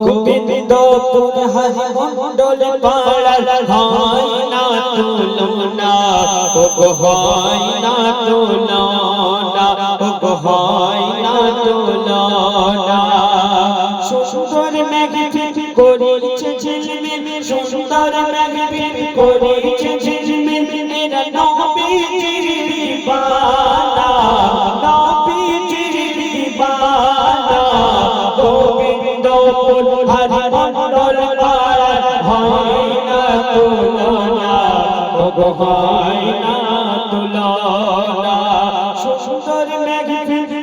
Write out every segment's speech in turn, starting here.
গোবিন্দপুর হরিমন্ডল পাড়ার হয় না তুলনা ও গো হয় না তুলনা ও গো হয় তুলনা সুন্দর মেঘ করিছে ঝিলমিল, সুন্দর মেঘ করেছে হরি মন্ডল পাড়ার হয় না তুলনা ও গো হয় না তুলনা সুন্দর মেঘ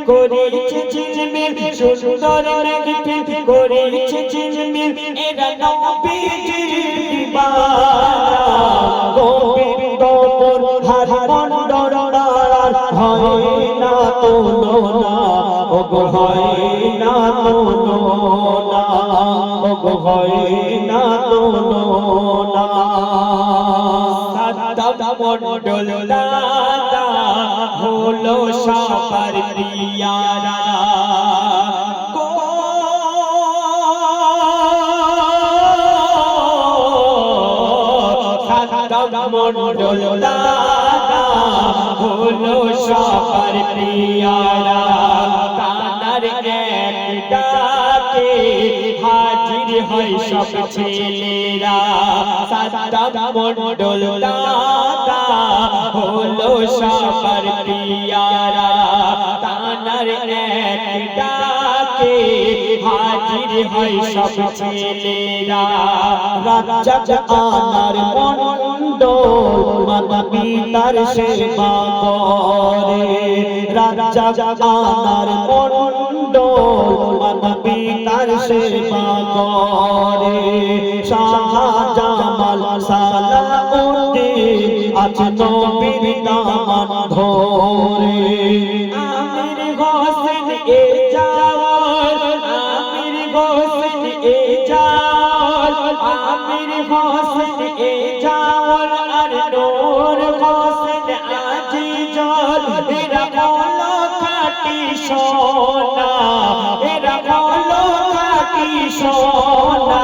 করেছে ঝিলমিল সুন্দর মেঘ করেছে ঝিলমিল এরা নবীজির দিবানা গোবিন্দপুর হরি মন্ডল পাড়ার, হয় না ও গো না তুলনা ও গো হয় না তুলনা সাদা মন্ডল দাদা হলো সবার প্রিয়ারা সাদা মন্ডল দাদা হলো সবার প্রিয়ারা ডাকে হাজির হয় সব ছেলেরা। সাদা মন্ডল দাদা হলো সবার পিয়ারা। তানার এক ডাকে হাজির হয় সব ছেলেরা। রাজা আনার মন্ডল মাতা পিতার সেবা করে। রাজা আনার মন্ডল মাতা পিতার সেবা করে। শাহজামাল সালাউদ্দিন আজ নবীর ধরে। আমির হোসেন, এ জাওয়াল আর নূর হোসেন, আজি জল, এরা বলো খাটি সোনা, এরা বলো খাটি সোনা।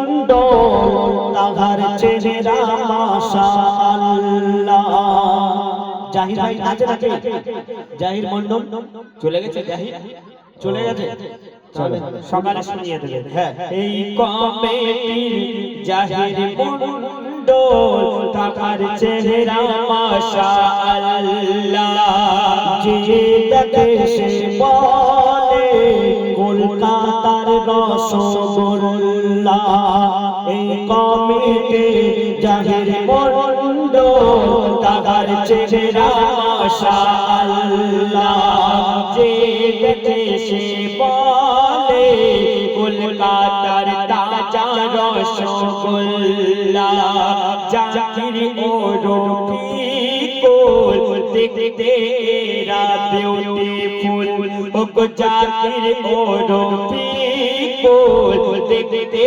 তাহার চেহারা মাশাআল্লাহ জাহির ভাই আছে নাকি? জাহির মন্ডল চলে গেছে জাহির? চলে গেছে? সকালে শুনিয়ে দেবেন হ্যাঁ এই কমিটির জাহির মন্ডল তাহার চেহারা মাশাআল্লাহ যে দেখে সে বলে কলকাতার রসগোল্লা। এই কমিটি জাহির মন্ড তাহার চেহারা মাশাআল্লাহ। যে দেখে সে বলে কলকাতার তাজা রসগোল্লা। জাকির ও রফিকুল দেখতে বিউটিফুল ও গো জাকির ও রফিকুল দেখতে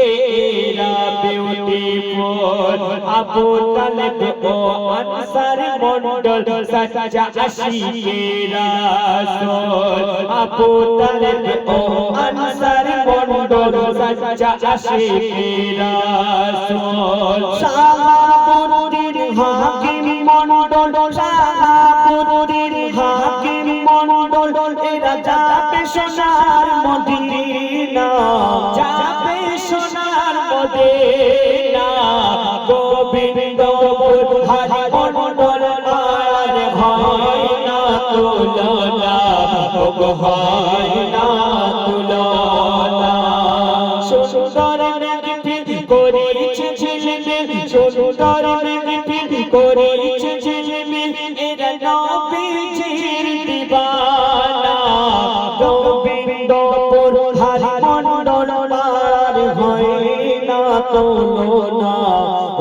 বিউটিফুল আবু তালেব ও আনসার মন্ডল সচ্চা আশিকে রাসূল। আবু তালেব ও আনসার মন্ডল সচ্চা আশিকে রাসূল। শাহাবুদ্দিন যাবে সোনার মদিনা গোবিন্দপুর হরি মন্ডল আর হয় না তুলনা হয় না তুলনা। সুন্দর ঝিলমিল।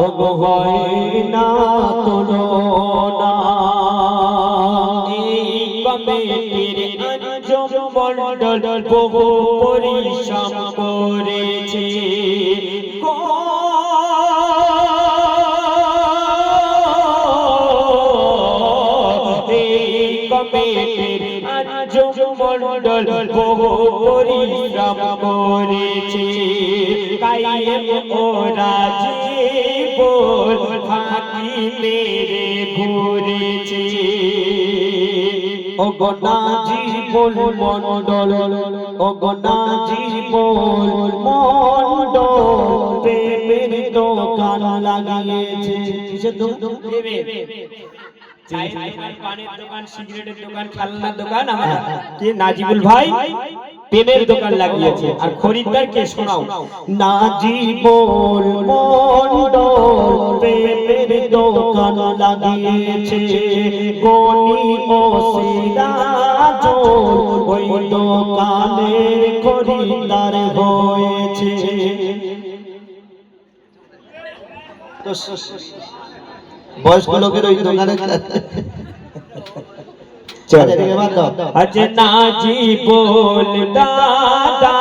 ও গো হয় না এই কমিটির আঞ্জুম মন্ডল বহু পরিশ্রম করেছে। কমিটির আঞ্জুম মন্ডল বহু পরিশ্রম করেছে কায়েম ওরা ঘুরেছে। বল মন্ডল বল মন্ডল প্রেমের দোকান লাগিয়েছে। কিসের দোকান? চায়ের পানের দোকান সিগারেটের দোকান খেলনার দোকান আমার কে নাজিবুল ভাই? পেনের দোকান লাগিয়েছে। আর খরিদ্দার কে শোনাও? নাজিবুল মন্ডল দোকান লাগিয়েছে। গনি ও সিরাজুল ওই দোকানের খরিদ্দার হয়েছে। বয়স্ক লোকের ওই দোকানে আজ নাজি বল দাদা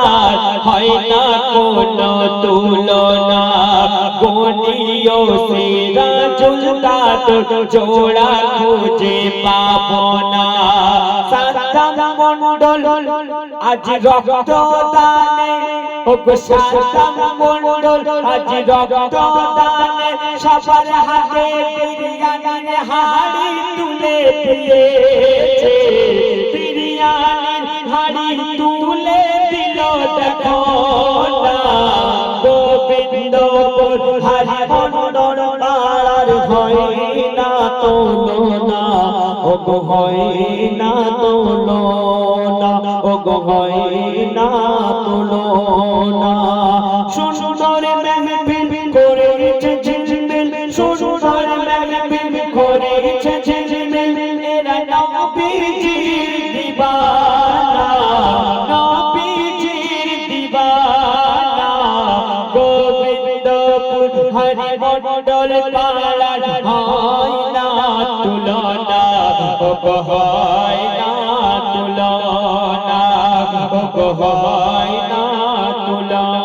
হয় না কোন তুলনা। গনিও সেরা চুলতা তো জোড়া খুঁজে পাবো না সাদাম মন্ডল আজ রক্ত দানে ও গো সাদাম মন্ডল আজ রক্ত দানে সবার হাতে বিরিয়ানি হাড়ি তুলে দিয়েছে। বিরিয়ানির হাড়ি তুলে দিল দেখো না। গোবিন্দপুর হরি মন্ডল হয় না তুলনা ও গো হয় না তুলনা ও গো হয় না তুলনা সুন্দর মেহফিল করেছে ঝিলমিল, সুন্দর মেহবিল করেছে হয় না তুলনা ও গো হয় না তুলনা।